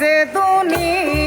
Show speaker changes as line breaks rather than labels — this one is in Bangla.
যে দুনিয়া।